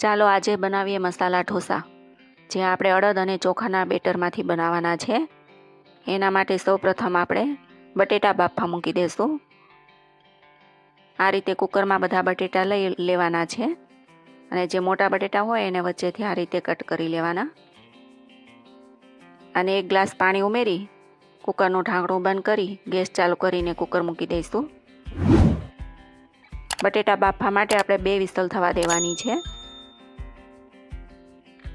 ચાલો આજે બનાવીએ મસાલા ઢોસા, જે આપણે અડદ અને ચોખાના બેટરમાંથી બનાવવાના છે. એના માટે સૌપ્રથમ આપણે બટેટા બાફા મૂકી દઈશું આ રીતે કુકરમાં બધા બટેટા લઈ લેવાના છે અને જે મોટા બટેટા હોય એને વચ્ચેથી આ રીતે કટ કરી લેવાના. અને એક ગ્લાસ પાણી ઉમેરી કુકરનું ઢાંકણું બંધ કરી ગેસ ચાલુ કરીને કુકર મૂકી દઈશું. બટેટા બાફવા માટે આપણે બે વિસલ થવા દેવાની છે.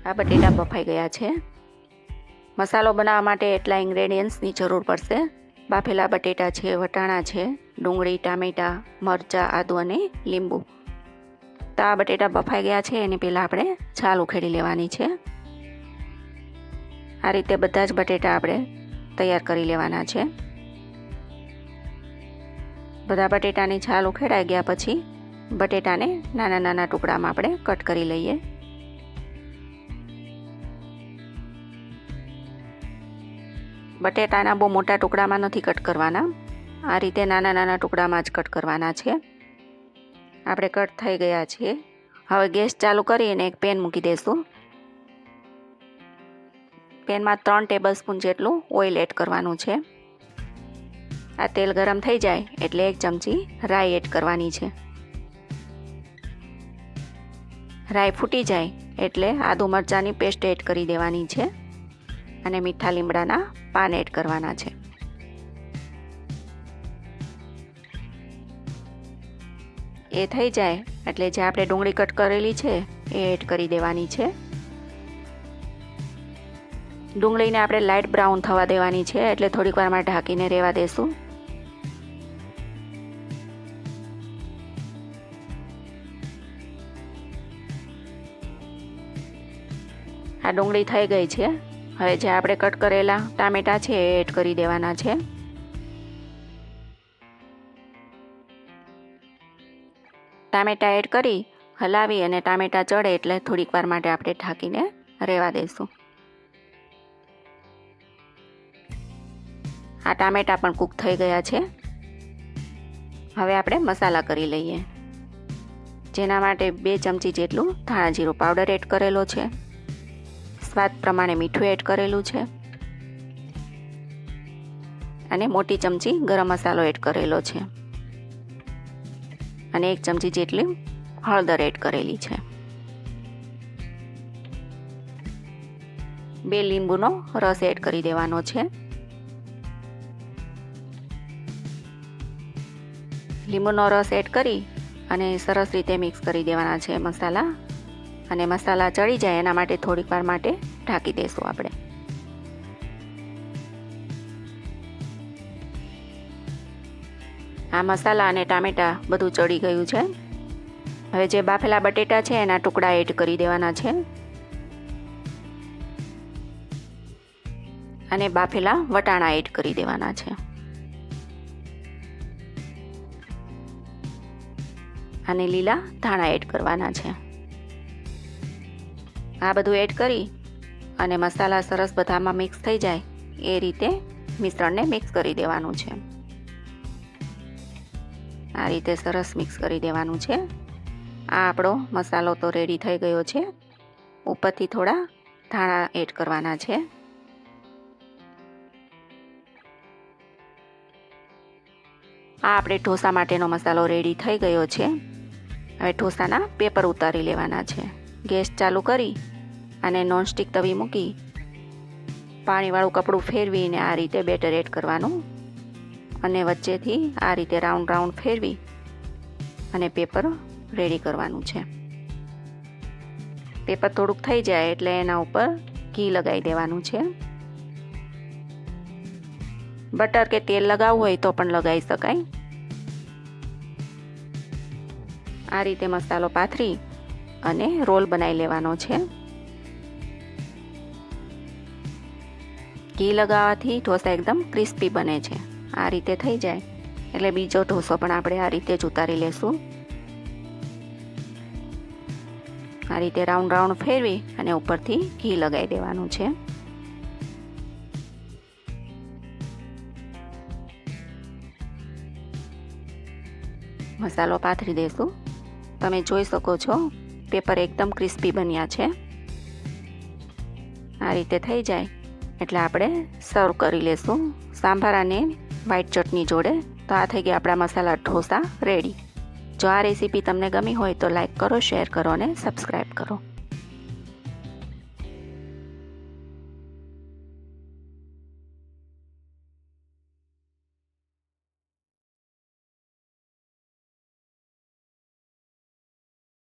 આ બટેટા બફાઈ ગયા છે. મસાલો બનાવવા માટે એટલા ઇન્ગ્રેડિયન્ટ્સની જરૂર પડશે. બાફેલા બટેટા છે, વટાણા છે, ડુંગળી, ટામેટાં, મરચાં, આદુ અને લીંબુ. તો આ બટેટા બફાઈ ગયા છે, એની પહેલાં આપણે છાલ ઉખેડી લેવાની છે. આ રીતે બધા જ બટેટા આપણે તૈયાર કરી લેવાના છે. બધા બટેટાની છાલ ઉખેડાઈ ગયા પછી બટેટાને નાના નાના ટુકડામાં આપણે કટ કરી લઈએ. બટેટાના બહુ મોટા ટુકડામાં નથી કટ કરવાના. આ રીતે નાના નાના ટુકડામાં જ કટ કરવાના છે. આપણે કટ થઈ ગયા છીએ. હવે ગેસ ચાલુ કરીને એક પેન મૂકી દઈશું પેનમાં ત્રણ ટેબલ સ્પૂન જેટલું ઓઇલ એડ કરવાનું છે. આ તેલ ગરમ થઈ જાય એટલે એક ચમચી રાઈ એડ કરવાની છે. રાઈ ફૂટી જાય એટલે આદુ મરચાંની પેસ્ટ એડ કરી દેવાની છે. અને મીઠા લીમડાના પાન એડ કરવાના છે. એ થઈ જાય, એટલે જે આપણે ડુંગળી કટ કરેલી છે, એ એડ કરી દેવાની છે. ડુંગળીને આપણે લાઇટ બ્રાઉન થવા દેવાની છે, એટલે થોડીક વારમાં ઢાંકીને રહેવા દેશું. આ ડુંગળી થઈ ગઈ છે. હવે જે આપણે કટ કરેલા ટામેટાં છે એ એડ કરી દેવાના છે. ટામેટાં એડ કરી હલાવી અને ટામેટાં ચડે એટલે થોડીક વાર માટે આપણે ઢાંકીને રહેવા દઈશું આ ટામેટાં પણ કૂક થઈ ગયા છે. હવે આપણે મસાલા કરી લઈએ. જેના માટે બે ચમચી જેટલું ધાણા જીરું પાવડર એડ કરેલો છે. સ્વાદ પ્રમાણે મીઠું એડ કરેલું છે. અને મોટી ચમચી ગરમ મસાલો એડ કરેલો છે. અને એક ચમચી જેટલી હળદર એડ કરેલી છે. બે લીંબુનો રસ એડ કરી દેવાનો છે. લીંબુનો રસ એડ કરી અને સરસ રીતે મિક્સ કરી દેવાના છે મસાલા. અને મસાલા ચડી જાય એના માટે થોડીક વાર માટે ઢાંકી દઈશું આપણે. આ મસાલા અને ટામેટાં બધું ચડી ગયું છે. હવે જે બાફેલા બટેટા છે એના ટુકડા એડ કરી દેવાના છે. અને બાફેલા વટાણા એડ કરી દેવાના છે. અને લીલા ધાણા એડ કરવાના છે. આ બધું એડ કરી અને મસાલા સરસ બધામાં મિક્સ થઈ જાય. એ રીતે મિશ્રણને મિક્સ કરી દેવાનું છે. આ રીતે સરસ મિક્સ કરી દેવાનું છે. આ આપણો મસાલો તો રેડી થઈ ગયો છે. ઉપરથી થોડા ધાણા એડ કરવાના છે. આ આપણે ઢોસા માટેનો મસાલો રેડી થઈ ગયો છે. હવે ઢોસાના પેપર ઉતારી લેવાના છે. ગેસ ચાલુ કરી અને નોનસ્ટિક તવી મૂકી પાણીવાળું કપડું ફેરવીને આ રીતે બેટર એડ કરવાનું અને વચ્ચેથી આ રીતે રાઉન્ડ રાઉન્ડ ફેરવી અને પેપર રેડી કરવાનું છે. પેપર થોડુંક થઈ જાય એટલે એના ઉપર ઘી લગાવી દેવાનું છે. બટર કે તેલ લગાવવું હોય તો પણ લગાવી શકાય. આ રીતે મસાલો પાથરી અને રોલ બનાવી લેવાનો છે. ઘી લગાવવાથી ઢોસા એકદમ ક્રિસ્પી બને છે. આ રીતે થઈ જાય. એટલે બીજો ઢોસો પણ આપણે આ રીતે જ ઉતારી લેશું. આ રીતે રાઉન્ડ રાઉન્ડ ફેરવી અને ઉપરથી ઘી લગાવી દેવાનું છે. મસાલો પાથરી દઈશું તમે જોઈ શકો છો પેપર એકદમ ક્રિસ્પી બન્યા છે. આ રીતે થઈ જાય. એટલે આપણે સર્વ કરી લેશું. સાંભાર અને વ્હાઈટ ચટણી જોડે. તો આ થઈ ગયા આપણા મસાલા ઢોસા રેડી. જો આ રેસીપી તમને ગમી હોય તો લાઈક કરો, શેર કરો અને સબસ્ક્રાઈબ કરો.